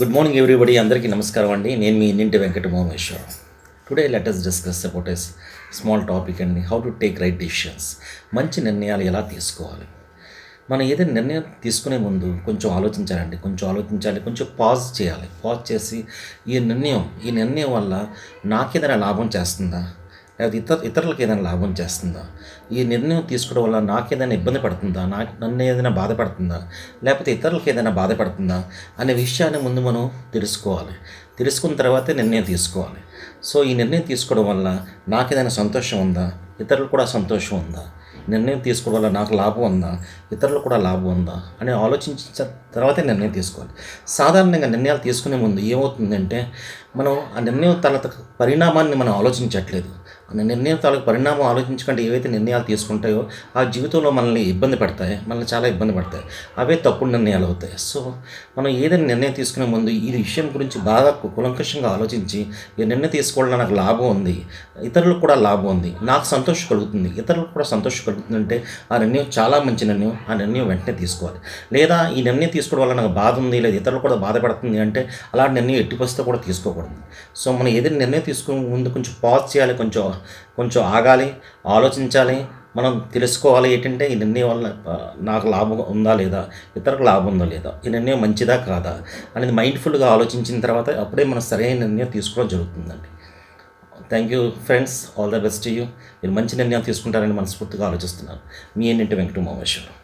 Good morning everybody అందరికీ నమస్కారం అండి. నేను మీ ఇంటి Venkata Momeshwar today letters discuss about yes small topic అండి how to take right decisions మంచి నిర్ణయాలు ఎలా తీసుకోవాలి? మనం ఏదైనా నిర్ణయం తీసుకునే ముందు కొంచెం ఆలోచించాలండి. కొంచెం ఆలోచించాలి. కొంచెం పాజ్ చేయాలి. పాజ్ చేసి ఈ నిర్ణయం ఈ నిర్ణయం వల్ల నాకేదైనా లాభం చేస్తుందా? లేకపోతే ఇతర ఇతరులకు ఏదైనా లాభం చేస్తుందా? ఈ నిర్ణయం తీసుకోవడం వల్ల నాకేదైనా ఇబ్బంది పడుతుందా? నాకు నన్ను ఏదైనా బాధపడుతుందా లేకపోతే ఇతరులకు ఏదైనా బాధపడుతుందా అనే విషయాన్ని ముందు మనం తెలుసుకోవాలి. తెలుసుకున్న తర్వాతే నిర్ణయం తీసుకోవాలి. సో ఈ నిర్ణయం తీసుకోవడం వల్ల నాకు ఏదైనా సంతోషం ఉందా? ఇతరులకు కూడా సంతోషం ఉందా? నిర్ణయం తీసుకోవడం వల్ల నాకు లాభం ఉందా? ఇతరులకు కూడా లాభం ఉందా? అని ఆలోచించిన తర్వాతే నిర్ణయం తీసుకోవాలి. సాధారణంగా నిర్ణయాలు తీసుకునే ముందు ఏమవుతుందంటే మనం ఆ నిర్ణయం తన పరిణామాన్ని మనం ఆలోచించట్లేదు. ఆ నిర్ణయం తాలూకు పరిణామం ఆలోచించకుండా ఏవైతే నిర్ణయాలు తీసుకుంటాయో ఆ జీవితంలో మనల్ని ఇబ్బంది పడతాయి మనల్ని చాలా ఇబ్బంది పడతాయి. అవే తప్పుడు నిర్ణయాలు అవుతాయి. సో మనం ఏదైనా నిర్ణయం తీసుకునే ముందు ఈ విషయం గురించి బాగా కులంకషంగా ఆలోచించి ఈ నిర్ణయం తీసుకోవడంలో నాకు లాభం ఉంది ఇతరులకు కూడా లాభం ఉంది నాకు సంతోషం కలుగుతుంది ఇతరులకు కూడా సంతోషం కలుగుతుందంటే ఆ నిర్ణయం చాలా మంచి నిర్ణయం ఆ నిర్ణయం వెంటనే తీసుకోవాలి. లేదా ఈ నిర్ణయం తీసుకోవడం వల్ల నాకు బాధ ఉంది లేదా ఇతరులు కూడా బాధపడుతుంది అంటే అలాంటి నిర్ణయం ఎట్టి పరిస్థితి కూడా తీసుకోకూడదు. సో మనం ఏదైనా నిర్ణయం తీసుకునే ముందు కొంచెం పాజ్ చేయాలి కొంచెం కొంచెం ఆగాలి ఆలోచించాలి. మనం తెలుసుకోవాలి ఏంటంటే ఈ నిర్ణయం వల్ల నాకు లాభం ఉందా లేదా ఇతరులకు లాభం ఉందా లేదా ఈ నిర్ణయం మంచిదా కాదా అనేది మైండ్ఫుల్గా ఆలోచించిన తర్వాత అప్పుడే మనం సరైన నిర్ణయం తీసుకోవడం జరుగుతుందండి. Thank you friends all the best you మీరు మంచి నిర్ణయం తీసుకుంటారని మనస్ఫూర్తిగా ఆలోచిస్తున్నాను. మీ ఏంటంటే వెంకట మహేశ్వరం.